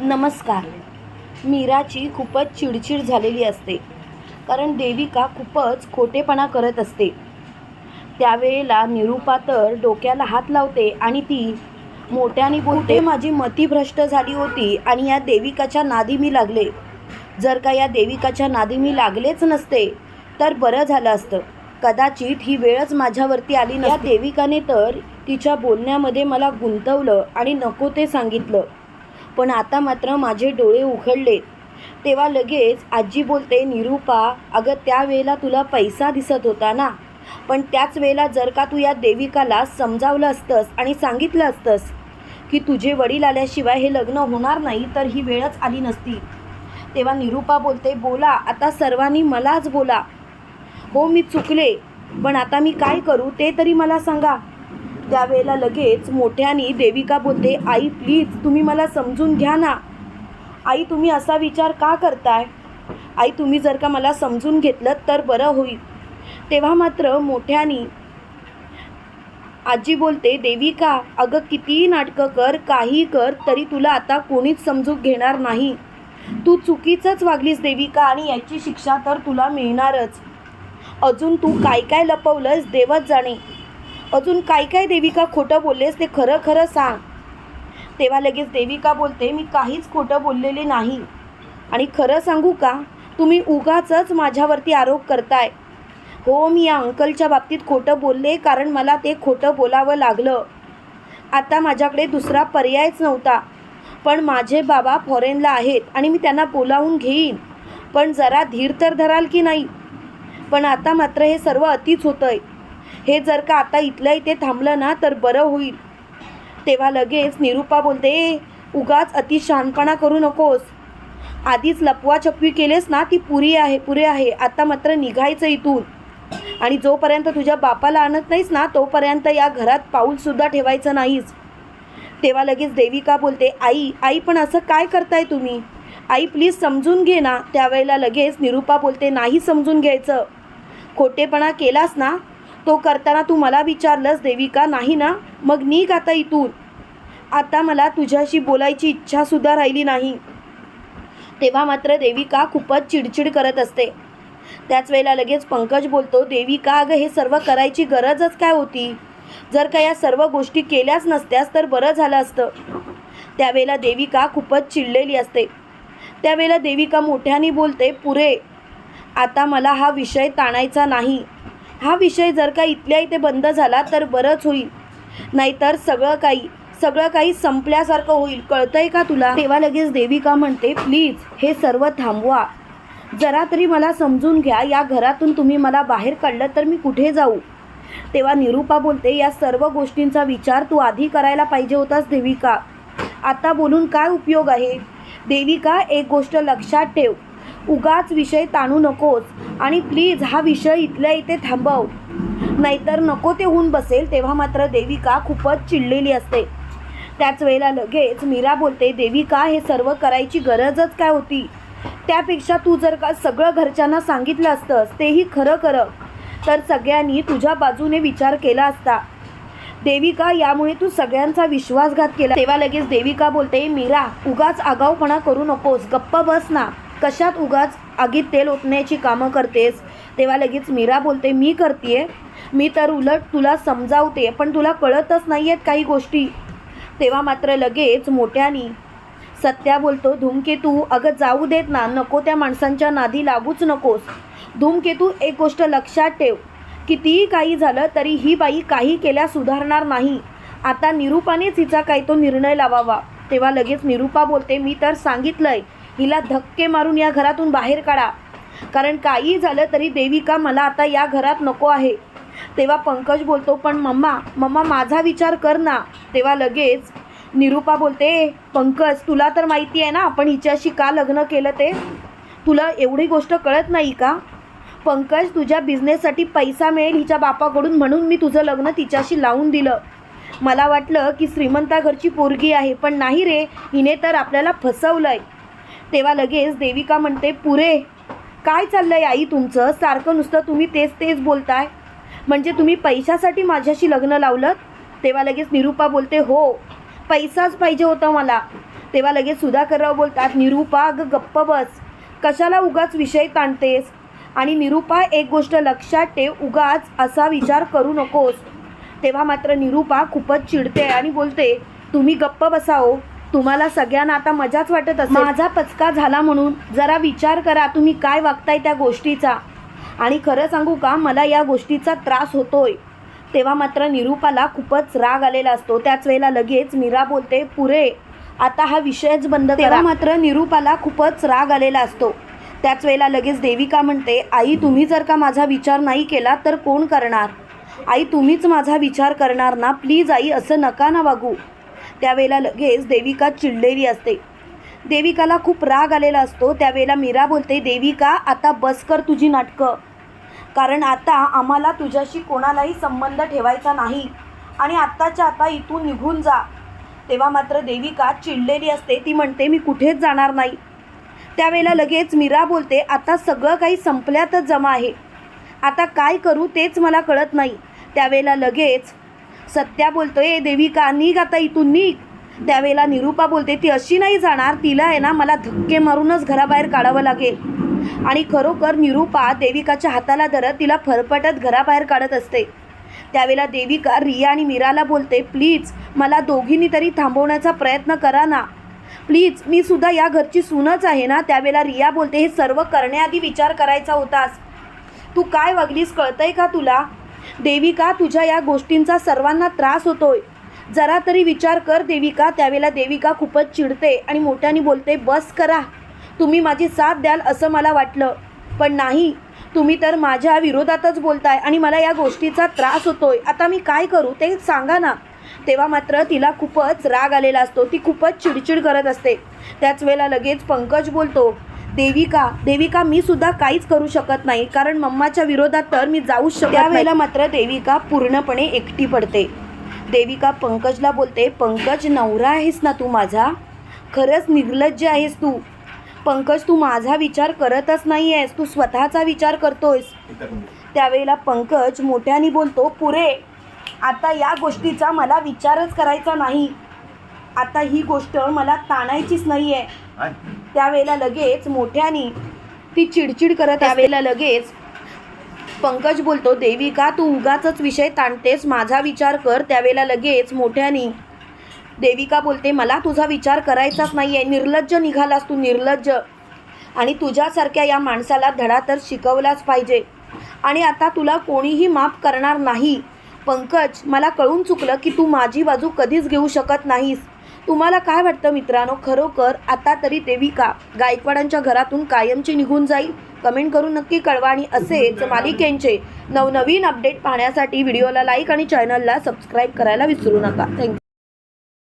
नमस्कार. मीराची खूपच चिडचिड झालेली असते. कारण देविका खूपच खोटेपणा करत असते. त्यावेळेला निरूपा तर डोक्याला हात लावते आणि ती मोठ्याने बोलते माझी मती भ्रष्ट झाली होती आणि या देविकाच्या नादी मी लागले. जर का या देविकाच्या नादी मी लागलेच नसते तर बरं झालं असतं. कदाचित ही वेळच माझ्यावरती आली नाही या देविकाने तर तिच्या बोलण्यामध्ये मला गुंतवलं आणि नको ते सांगितलं. पण आता मात्र माझे डोळे उघडले. तेव्हा लगेच आजी बोलते निरूपा अगं त्यावेळेला तुला पैसा दिसत होता ना? पण त्याच वेळेला जर का तू या देविकाला समजावलं असतंस आणि सांगितलं असतंस की तुझे वडील आल्याशिवाय हे लग्न होणार नाही तर ही वेळच आली नसती. तेव्हा निरूपा बोलते बोला आता सर्वांनी मलाच बोला. हो मी चुकले पण आता मी काय करू ते तरी मला सांगा. त्यावेळेला लगेच मोठ्याने देविका बोलते आई प्लीज तुम्ही मला समजून घ्या ना. आई तुम्ही असा विचार का करताय? आई तुम्ही जर का मला समजून घेतलं तर बरं होईल. तेव्हा मात्र मोठ्याने आजी बोलते देविका अगं कितीही नाटकं कर काही कर तरी तुला आता कोणीच समजून घेणार नाही. तू चुकीचंच वागलीस देविका आणि याची शिक्षा तर तुला मिळणारच. अजून तू काय काय लपवलंस देवच जाणे. अजून काय काय देविका खोटं बोललेस ते खरं खरं सांग. तेव्हा लगेच देविका बोलते मी काहीच खोटं बोललेले नाही. आणि खरं सांगू का? तुम्ही उगाचच माझ्यावरती आरोप करताय. हो मी या अंकलच्या बाबतीत खोटं बोलले कारण मला ते खोटं बोलावं लागलं. आता माझ्याकडे दुसरा पर्यायच नव्हता. पण माझे बाबा फॉरेनला आहेत आणि मी त्यांना बोलावून घेईन. पण जरा धीर तर धराल की नाही? पण आता मात्र हे सर्व अतिच होतं आहे हे जर का आता इथल्या इथे थांबलं ना तर बरं होईल. तेव्हा लगेच निरूपा बोलते उगाच अति शहाणपणा करू नकोस. आधीच लपवाछपवी केलेस ना ती पुरी आहे पुरे आहे. आता मात्र निघायचं इथून. आणि जोपर्यंत तुझ्या बापाला आणत नाहीस ना तोपर्यंत या घरात पाऊलसुद्धा ठेवायचं नाहीस. तेव्हा लगेच देविका बोलते आई आई पण असं काय करताय तुम्ही? आई प्लीज समजून घे ना. त्यावेळेला लगेच निरूपा बोलते नाही समजून घ्यायचं. खोटेपणा केलास ना तो करताना तू मला विचारलंस देविका नाही ना? मग निघ आता इथून. आता मला तुझ्याशी बोलायची इच्छासुद्धा राहिली नाही. तेव्हा मात्र देविका खूपच चिडचिड करत असते. त्याच वेळेला लगेच पंकज बोलतो देविका अगं हे सर्व करायची गरजच काय होती? जर का या सर्व गोष्टी केल्याच नसत्यास तर बरं झालं असतं. त्यावेळेला देविका खूपच चिडलेली असते. त्यावेळेला देविका मोठ्याने बोलते पुरे आता मला हा विषय ताणायचा नाही. हा विषय जर का इथल्या इथे बंद झाला तर बरंच होईल. नाहीतर सगळं काही सगळं काही संपल्यासारखं होईल. कळतंय का तुला? तेव्हा लगेच देविका म्हणते प्लीज हे सर्व थांबवा. जरा तरी मला समजून घ्या. या घरातून तुम्ही मला बाहेर काढलं तर मी कुठे जाऊ? तेव्हा निरूपा बोलते या सर्व गोष्टींचा विचार तू आधी करायला पाहिजे होतास देविका. आता बोलून काय उपयोग आहे? देविका एक गोष्ट लक्षात ठेव. उगाच विषय ताणू नकोस आणि प्लीज हा विषय इथल्या इथे थांबव. नाहीतर नको ते होऊन बसेल तेव्हा मात्र देविका खूपच चिडलेली असते. त्याच वेळेला लगेच मीरा बोलते देविका हे सर्व करायची गरजच काय होती? त्यापेक्षा तू जर का सगळं घरच्यांना सांगितलं असतंस तेही खरं खरं. तर सगळ्यांनी तुझ्या बाजूने विचार केला असता. देविका यामुळे तू सगळ्यांचा विश्वासघात केला. तेव्हा लगेच देविका बोलते मीरा उगाच आगाऊपणा करू नकोस गप्प बस ना. कशात उगाच आगीत तेल ओतण्याची कामं करतेस? तेव्हा लगेच मीरा बोलते मी करते मी तर उलट तुला समजावते पण तुला कळतच नाही आहेत काही गोष्टी. तेव्हा मात्र लगेच मोठ्यानी सत्या बोलतो धूमकेतू अगं जाऊ देत ना नको त्या माणसांच्या नादी लागूच नकोस. धूमकेतू एक गोष्ट लक्षात ठेव. कितीही काही झालं तरी ही बाई काही केल्या सुधारणार नाही. आता निरूपानेच हिचा काही तो निर्णय लावावा. तेव्हा लगेच निरूपा बोलते मी तर सांगितलंय हिला धक्के मारून या घरातून बाहेर काढा. कारण काही झालं तरी देविका मला आता या घरात नको आहे. तेव्हा पंकज बोलतो पण मम्मा मम्मा माझा विचार कर ना. तेव्हा लगेच निरूपा बोलते पंकज तुला तर माहिती आहे ना आपण हिच्याशी का लग्न केलं ते? तुला एवढी गोष्ट कळत नाही का? पंकज तुझ्या बिझनेससाठी पैसा मिळेल हिच्या बापाकडून म्हणून मी तुझं लग्न तिच्याशी लावून दिलं. मला वाटलं की श्रीमंता घरची पोरगी आहे पण नाही रे हिने तर आपल्याला फसवलं आहे तेव्हा लगेच देविका म्हणते पुरे काय चाललंय आई तुमचं? सारखं नुसतं तुम्ही तेच तेच बोलताय. म्हणजे तुम्ही पैशासाठी माझ्याशी लग्न लावलं तेव्हा लगेच निरूपा बोलते हो पैसाच पाहिजे होता मला. तेव्हा लगेच सुधाकरराव बोलतात निरूपा अगं गप्प बस. कशाला उगाच विषय ताणतेस? आणि निरूपा एक गोष्ट लक्षात ठेव उगाच असा विचार करू नकोस. तेव्हा मात्र निरूपा खूपच चिडते आणि बोलते तुम्ही गप्प बसाओ हो. तुम्हाला सगळ्यांना आता मजाच वाटत असेल. माझा पचका झाला म्हणून जरा विचार करा तुम्ही काय वागताय त्या गोष्टीचा. आणि खरं सांगू का मला या गोष्टीचा त्रास होतोय. तेव्हा मात्र निरूपाला खूपच राग आलेला असतो. त्याच वेळेला लगेच मीरा बोलते पुरे आता हा विषयच बंद तेव्हा मात्र निरूपाला खूपच राग आलेला असतो. त्याच वेळेला लगेच देविका म्हणते आई तुम्ही जर का माझा विचार नाही केला तर कोण करणार? आई तुम्हीच माझा विचार करणार ना. प्लीज आई असं नका ना वागू. त्यावेळेला लगेच देविका चिडलेली असते. देविकाला खूप राग आलेला असतो. त्यावेळेला मीरा बोलते देविका आता बस कर तुझी नाटकं. कारण आता आम्हाला तुझ्याशी कोणालाही संबंध ठेवायचा नाही. आणि आत्ताच्या आता इथून निघून जा. तेव्हा मात्र देविका चिडलेली असते. ती म्हणते मी कुठेच जाणार नाही. त्यावेळेला लगेच मीरा बोलते आता सगळं काही संपल्यातच जमा आहे. आता काय करू तेच मला कळत नाही. त्यावेळेला लगेच सत्या बोलतोय देविका निघ आता इथून निघ. त्यावेळेला निरूपा बोलते ती अशी नाही जाणार तिला आहे ना मला धक्के मारूनच घराबाहेर काढावं लागेल. आणि खरोखर निरूपा देविकाच्या हाताला धरत तिला फरफटत घराबाहेर काढत असते. त्यावेळेला देविका रिया आणि मीराला बोलते प्लीज मला दोघींनी तरी थांबवण्याचा प्रयत्न करा ना. प्लीज मी सुद्धा या घरची सूनच आहे ना. त्यावेळेला रिया बोलते हे सर्व करण्याआधी विचार करायचा होतास. तू काय वागलीस कळतंय का तुला? देविका तुझ्या या गोष्टींचा सर्वांना त्रास होतोय. जरा तरी विचार कर देविका. त्यावेळेला देविका खूपच चिडते आणि मोठ्याने बोलते बस करा. तुम्ही माझी साथ द्याल असं मला वाटलं. पण नाही. तुम्ही तर माझ्या विरोधातच बोलताय आणि मला या गोष्टीचा त्रास होतोय. आता मी काय करू? ते सांगा ना. तेव्हा मात्र तिला खूपच राग आलेला असतो. ती खूपच चिडचिड करत असते. त्याच वेळेला लगेच पंकज बोलतो देविका देविका मी सुद्धा काहीच करू शकत नाही. कारण मम्माच्या विरोधात तर मी जाऊच शकत त्यावेळेला मात्र देविका पूर्णपणे एकटी पडते. देविका पंकजला बोलते पंकज नवरा आहेस ना तू माझा? खरंच निर्लज्ज आहेस तू. पंकज तू माझा विचार करतच नाही आहेस तू स्वतःचा विचार करतोयस. त्यावेळेला पंकज मोठ्याने बोलतो पुरे आता या गोष्टीचा मला विचारच करायचा नाही. आता ही गोष्ट मला ताणायचीच नाही आहे त्यावेळेला लगेच मोठ्याने ती चिडचिड करत त्यावेळेला लगेच पंकज बोलतो देविका तू उगाच विषय ताणतेस माझा विचार कर. त्यावेळेला लगेच मोठ्याने देविका बोलते मला तुझा विचार करायचाच नाही आहे निर्लज्ज निघालास तू निर्लज्ज. आणि तुझ्यासारख्या या माणसाला धडा तर शिकवलाच पाहिजे. आणि आता तुला कोणीही माफ करणार नाही. पंकज मला कळून चुकलं की तू माझी बाजू कधीच घेऊ शकत नाहीस. तुम्हाला काय वाटतं मित्रांनो? खरोखर आता तरी देविका गायकवाडांच्या घरातून कायमची निघून जाईल? कमेंट करून नक्की कळवा आणि असेच मालिकेंचे नवनवीन अपडेट पाहण्यासाठी व्हिडिओला लाईक आणि चॅनलला सबस्क्राईब करायला विसरू नका. थँक्यू.